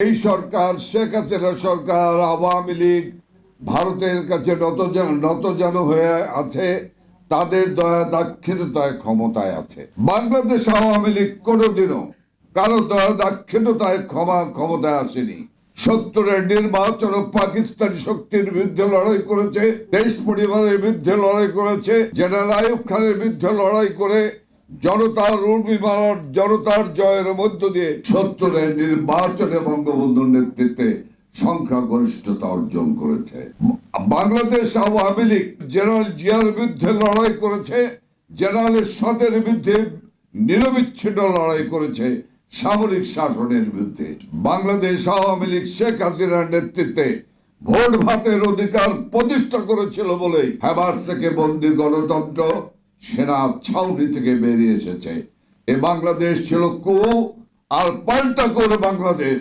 এই সরকার, শেখ হাসিনা সরকার আওয়ামী লীগ ভারতের কাছে নত নতজন হয়ে আছে, তাদের দয়া দাক্ষিণ্যতায় ক্ষমতায় আছে। বাংলাদেশ আওয়ামী লীগ কোনোদিনও কারও দয়া দাক্ষিণ্যতায় ক্ষমা, ক্ষমতায় আসেনি। সত্তরের নির্বাচন পাকিস্তানি শক্তির বিরুদ্ধে লড়াই করেছে, দেশ পরিবারের বিরুদ্ধে লড়াই করেছে, জেনারেল আয়ুব খানের বিরুদ্ধে লড়াই করে জনতার উর্মিমালার জনতার জয়ের মধ্য দিয়ে সত্তরের নির্বাচনে বঙ্গবন্ধুর নেতৃত্বে সংখ্যাগরিষ্ঠতা অর্জন করেছে। বাংলাদেশ আওয়ামী লীগ জেনারেল জিয়ার বিরুদ্ধে লড়াই করেছে, জেনারেল সাদের বিরুদ্ধে নিরবিচ্ছিন্ন লড়াই করেছে সামরিক শাসনের বিরুদ্ধে। বাংলাদেশ আওয়ামী লীগ শেখ হাসিনার নেতৃত্বে ভোট ভাতের অধিকার প্রতিষ্ঠা করেছিল বলেই হেবার থেকে বন্দী গণতন্ত্র সেনা ছাউনি থেকে বেরিয়ে এসেছে। এ বাংলাদেশ ছিল কু আর পাল্টা করে বাংলাদেশ।